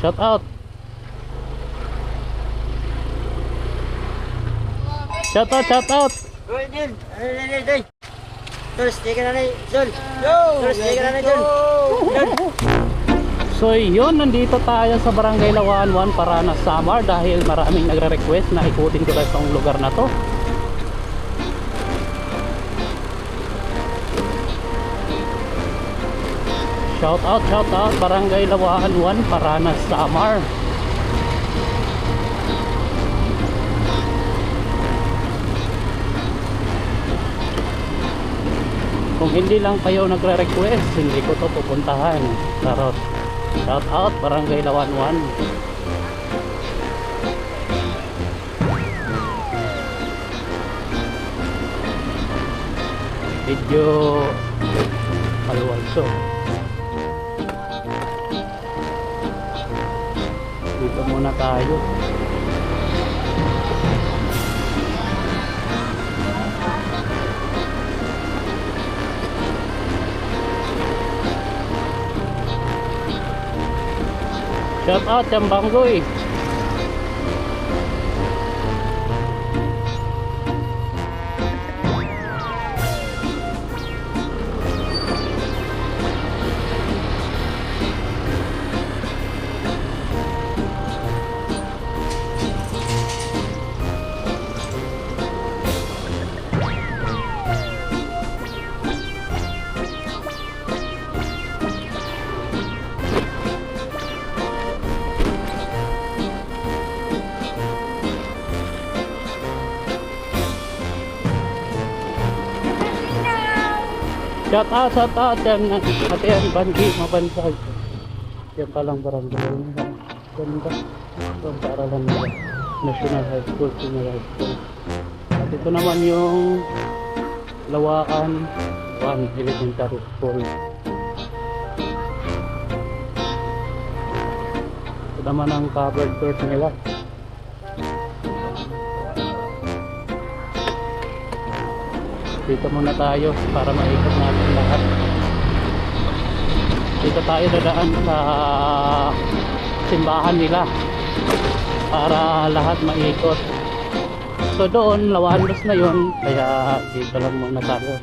Shout out. Shout out, shout out. Uy, Dul. Na na, Dul? Stay ka na na, Dul. Dul, stay ka na na, Dul. So yun, nandito tayo sa Barangay Lawan 1 Paranas Samar dahil maraming nagre-request na ikutin ko tayo sa lugar na to. Shout out, shout out, Barangay Lawan 1 Paranas Samar. Kung hindi lang kayo nagre-request, hindi ko to pupuntahan. Charot. Shout out, Barangay Lawan 1. Medyo maluwalso. Dito muna tayo. Shout out, Yambanggoy. Shout out, shout out. Yan, ate yan, Bandi, mabansag. Yan palang barangay. Ganda. Ito ang paaralan nila. National High School, Senior High School. At ito naman yung Lawakan 1 Elementary School. Ito naman ang covered court nila. Dito muna tayo para maikot natin lahat. Dito tayo dadaan sa simbahan nila para lahat maikot. So doon, lawandos na yon kaya dito lang muna tayo.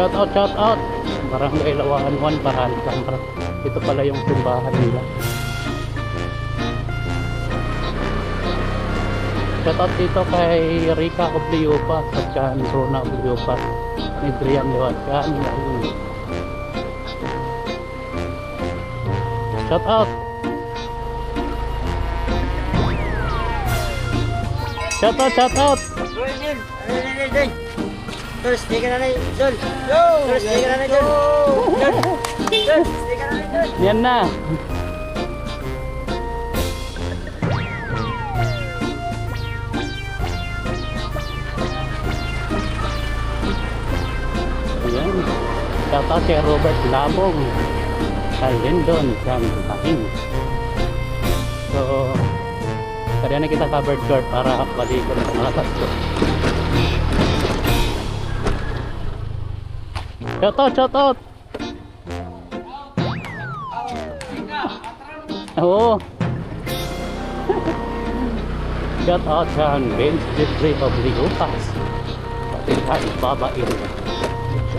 Shout out, shout out! Barangay Lawahan 1, Barangay Ito pala yung simbahan nila. Shoutout dito kay Rika Obliopa at saka ni Rona Obliopa ni Brian Liwat saka ni Ayun Shoutout Shoutout, shoutout Uy, Dul. Ano na na, Dul? Dul, stay ka na na, Dul. Dul, stay ka na na, Dul. Dul. Dul, stay ka na na, Dul. Yan na Shoutout kay Robert Labong. Kay Lindon Jan Lahing So Kaya na kita covered short para balikan sa mga tatlo Shoutout, shoutout! Oo. Shout out dyan, Vince Jeffrey of Liupas Pati kay Babain Shout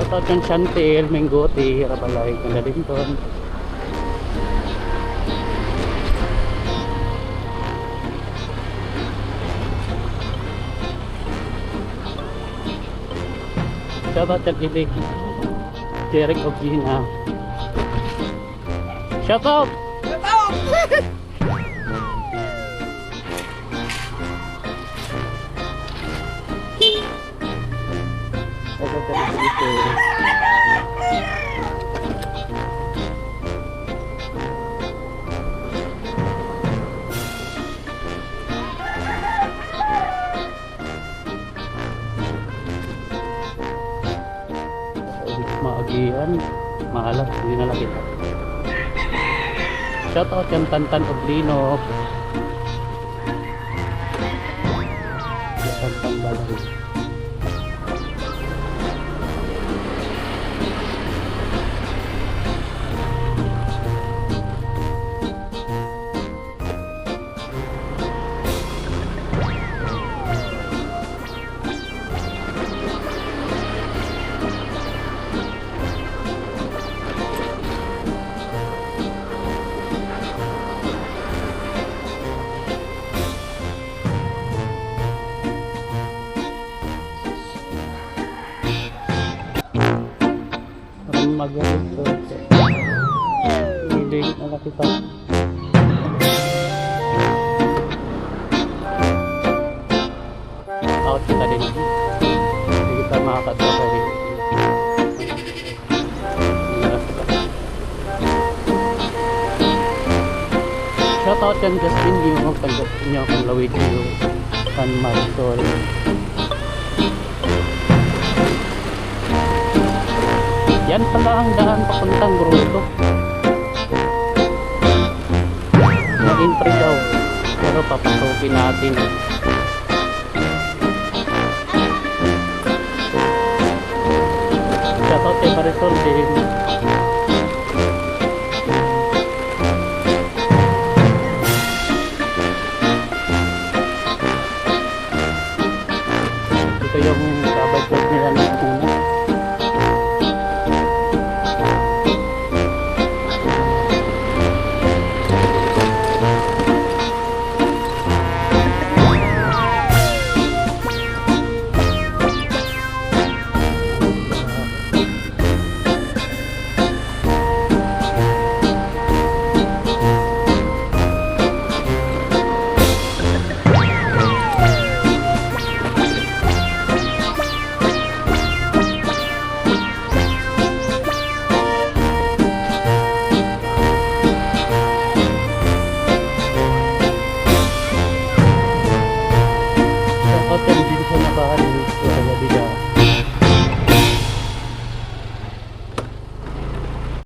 out dyan Chantel, Mengoti, Rabalay, Kandalinton Shout out dyan Ilik Derek Ogina Shout out! Maagian mahalas hindi na lang kita shout out yung Tantan Oblino. Tantan Balay magalit. Hiling na lang kita. Out kita din. Hindi kita makakatawa rin. Shoutout yan Justin, hindi mo magtanggap niyo akong lawid yung San Marisol. Yan pala ang daan papuntang Grotto. Na-entry daw. Pero papasokin natin. Shoutout kay Marisol din.